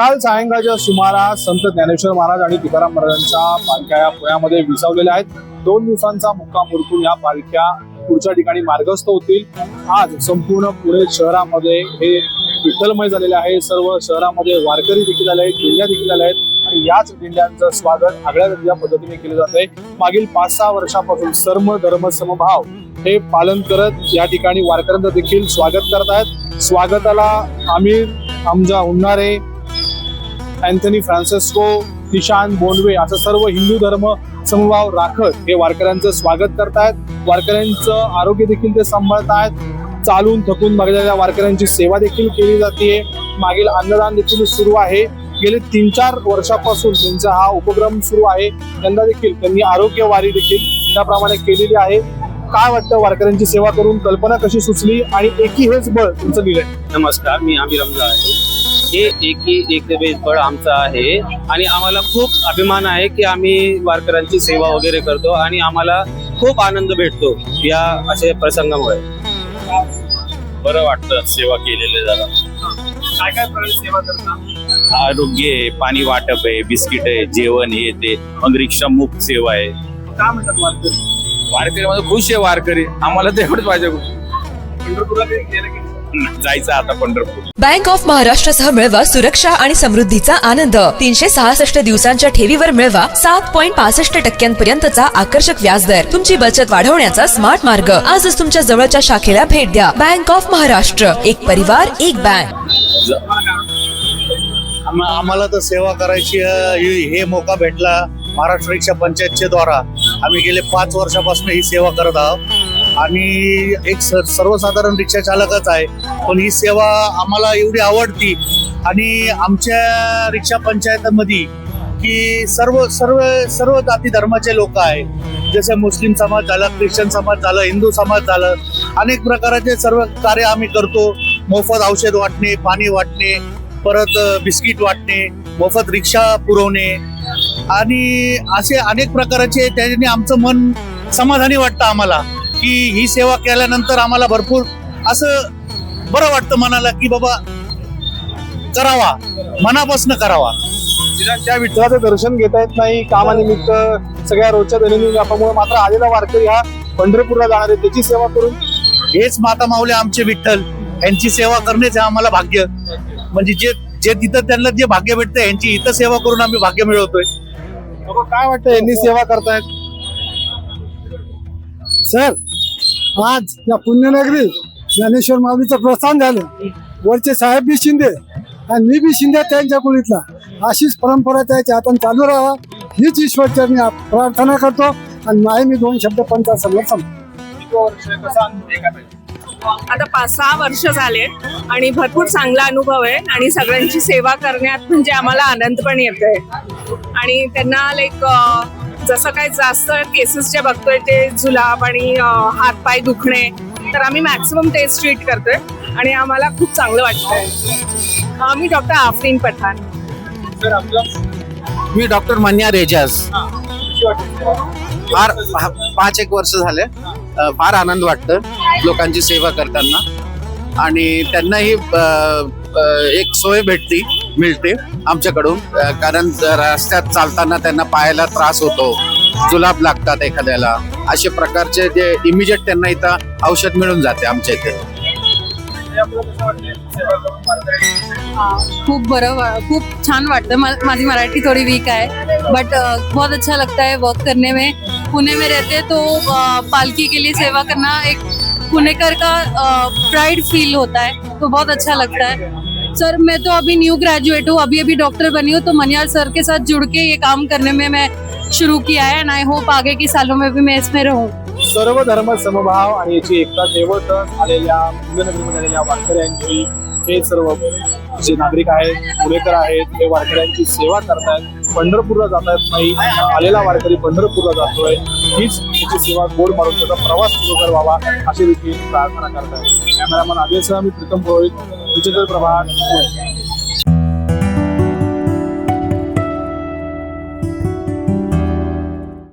सकाळ सायंकाळच्या सुमारास संत ज्ञानेश्वर महाराज आणि तुकाराम महाराजांच्या पालख्या या पुण्यामध्ये विसावलेल्या आहेत. दोन दिवसांचा मुक्काम उरकून या पालख्या पुढच्या ठिकाणी मार्गस्थ होतील. आज संपूर्ण पुणे शहरामध्ये हे विठ्ठलमय झालेले आहे. सर्व शहरामध्ये वारकरी देखील आले आहेत दिंड्या देखील आल्या आहेत आणि याच दिंड्यांचं स्वागत आगळ्या वेगळ्या पद्धतीने केलं जात आहे. मागील पाच सहा वर्षापासून सर्व धर्म समभाव हे पालन करत या ठिकाणी वारकऱ्यांचं देखील स्वागत करत आहेत. स्वागताला आमिर आमजा हुन्नारे अँथनी फ्रान्सिस्को निशान बोनवे असं सर्व हिंदू धर्म समभाव राखत हे वारकऱ्यांचं स्वागत करतायत. वारकऱ्यांचं आरोग्य देखील ते सांभाळतायत. चालून थकून बघलेल्या वारकऱ्यांची सेवा देखील केली जाते मागील अन्नदान देखील सुरू आहे. गेले तीन चार वर्षापासून त्यांचा हा उपक्रम सुरू आहे. यंदा देखील त्यांनी आरोग्य वारी देखील त्याप्रमाणे केलेली आहे. काय वाटतं वारकऱ्यांची सेवा करून? कल्पना कशी सुचली? आणि एकी हेच बळ तुमचं दिलंय? नमस्कार मी आमिर रमजा आहे. हे एकी एक बळ आमचा आहे. आणि आम्हाला खूप अभिमान आहे की आम्ही वारकऱ्यांची सेवा वगैरे करतो आणि आम्हाला खूप आनंद भेटतो या असे प्रसंगामुळे. बरं वाटतं सेवा केलेलं जरा. काय काय प्रकारे सेवा करता? आरोग्य आहे पाणी वाटप आहे बिस्किट आहे जेवण हे ते मग रिक्षा मुक्त सेवा आहे. काय म्हणतात वारकरी? वारकरी मध्ये खुश आहे वारकरी. आम्हाला तेवढंच पाहिजे. गेलं की? जायचं आता पंढरपूर. बँक ऑफ महाराष्ट्रासह मिळवा सुरक्षा आणि समृद्धीचा आनंद. तीनशे सहासष्ट दिवसांच्या ठेवीवर मिळवा सात पॉईंट पासष्ट टक्क्यांपर्यंतचा आकर्षक व्याजदर. तुमची बचत वाढवण्याचा स्मार्ट मार्ग. आजच तुमच्या जवळच्या शाखेला भेट द्या. बँक ऑफ महाराष्ट्र एक परिवार एक बँक. आम- आम्हाला तर सेवा करायची अ, हे हे मोका भेटला महाराष्ट्र रिक्षा पंचायतच्या द्वारा. आम्ही गेले पाच वर्षापासून ही सेवा करत आहोत. आणि एक स- सर्वसाधारण रिक्षा चालकच आहे. पण ही सेवा आम्हाला एवढी आवडती. आणि आमच्या रिक्षा पंचायतमध्ये की सर्व सर्व सर्व जाती धर्माचे लोक आहे जसे मुस्लिम समाज झाला ख्रिश्चन समाज झालं हिंदू समाज झालं. अनेक प्रकाराचे सर्व कार्य आम्ही करतो. मोफत औषध वाटणे पाणी वाटणे परत बिस्किट वाटणे मोफत रिक्षा पुरवणे. आणि असे अनेक प्रकाराचे त्याने आमचं मन समाधानी वाटतं आम्हाला. की ही सेवा केल्यानंतर आम्हाला भरपूर असं बरं वाटतं मनाला की बाबा करावा. मनापासून करावा. ज्या विठ्ठलाचं दर्शन घेता येत नाही. कामानिमित्त सगळ्या रोजच्या दैनंदिन व्यापामुळे मात्र आलेला वारकरी हा पंढरपूरला जाणार आहे. त्याची सेवा करून. हेच माता माऊली आमचे विठ्ठल. यांची सेवा करण्याचे आम्हाला भाग्य. म्हणजे जे जे तिथं त्यांना जे भाग्य भेटतं यांची इथं सेवा करून आम्ही भाग्य मिळवतोय. काय वाटतं यांनी सेवा करतायत? सर आज या पुण्यनगरी ज्ञानेश्वर माऊलीचं प्रस्थान झालं. वरचे साहेब बी शिंदे आणि मी बी शिंदे त्यांच्या कुळीतला. अशीच परंपरा त्याच्या हाताने चालू राहा. हीच ईश्वरचरणी प्रार्थना करतो आणि नाही मी दोन शब्द पंचासमोर सांगतो. आता पाच सहा वर्ष झाले आणि भरपूर चांगला अनुभव आहे आणि सगळ्यांची सेवा करण्यात म्हणजे आम्हाला आनंद पण येतोय. आणि त्यांना लाईक जसं काही जास्त केसेस जे बघतोय ते जुलाब आणि अं, हातपाय दुखणे तर आम्ही मॅक्सिमम तेच ट्रीट करतोय आणि आम्हाला खूप चांगलं वाटतंय. मी डॉक्टर आफरीन पठाण. मी डॉक्टर मन्या रेजाज. फार पाच एक वर्ष झाले. फार आनंद वाटतं लोकांची सेवा करताना. आणि त्यांनाही एक सोय भेटती मिळते आमच्याकडून. कारण रस्त्यात चालताना त्यांना पायाला त्रास होतो. जुलाब लागतात एखाद्याला. असे प्रकारचे जे इमिजिएट त्यांना इथं औषध मिळून जाते आमच्या इथे. खूप बरं खूप छान वाटतं माझी मराठी थोड़ी वीक है बट बहुत अच्छा लगता है वर्क करने में. पुणे में रहते तो पालकी के लिए सेवा करना एक पुणेकर का प्राइड फील होता है तो बहुत अच्छा लगता है। सर, मैं तो अभी न्यू ग्रेजुएट हूँ, अभी अभी डॉक्टर बनी हूँ तो मनियाल सर के साथ जुड़ के ये काम करने में मैं शुरू किया है एंड आई होप आगे के सालों में भी मैं इसमें रहूँ। सर्व धर्म समभाव आणि याची एकता देवत आलेल्या पुण्यनगरीमध्ये आलेल्या वारकऱ्यांची हे सर्व जे नागरिक आहेत पुणेकर आहेत हे वारकऱ्यांची सेवा करतायत पंढरपूरला जात आहेत नाही आलेला वारकरी पंढरपूरला जातोय हीच त्याची सेवा गोड मारून त्याचा प्रवास सुरू व्हावा अशी देखील प्रार्थना करतायत. कॅमेरामन आदेश मी प्रीतम पुरोहित डिजिटल प्रभात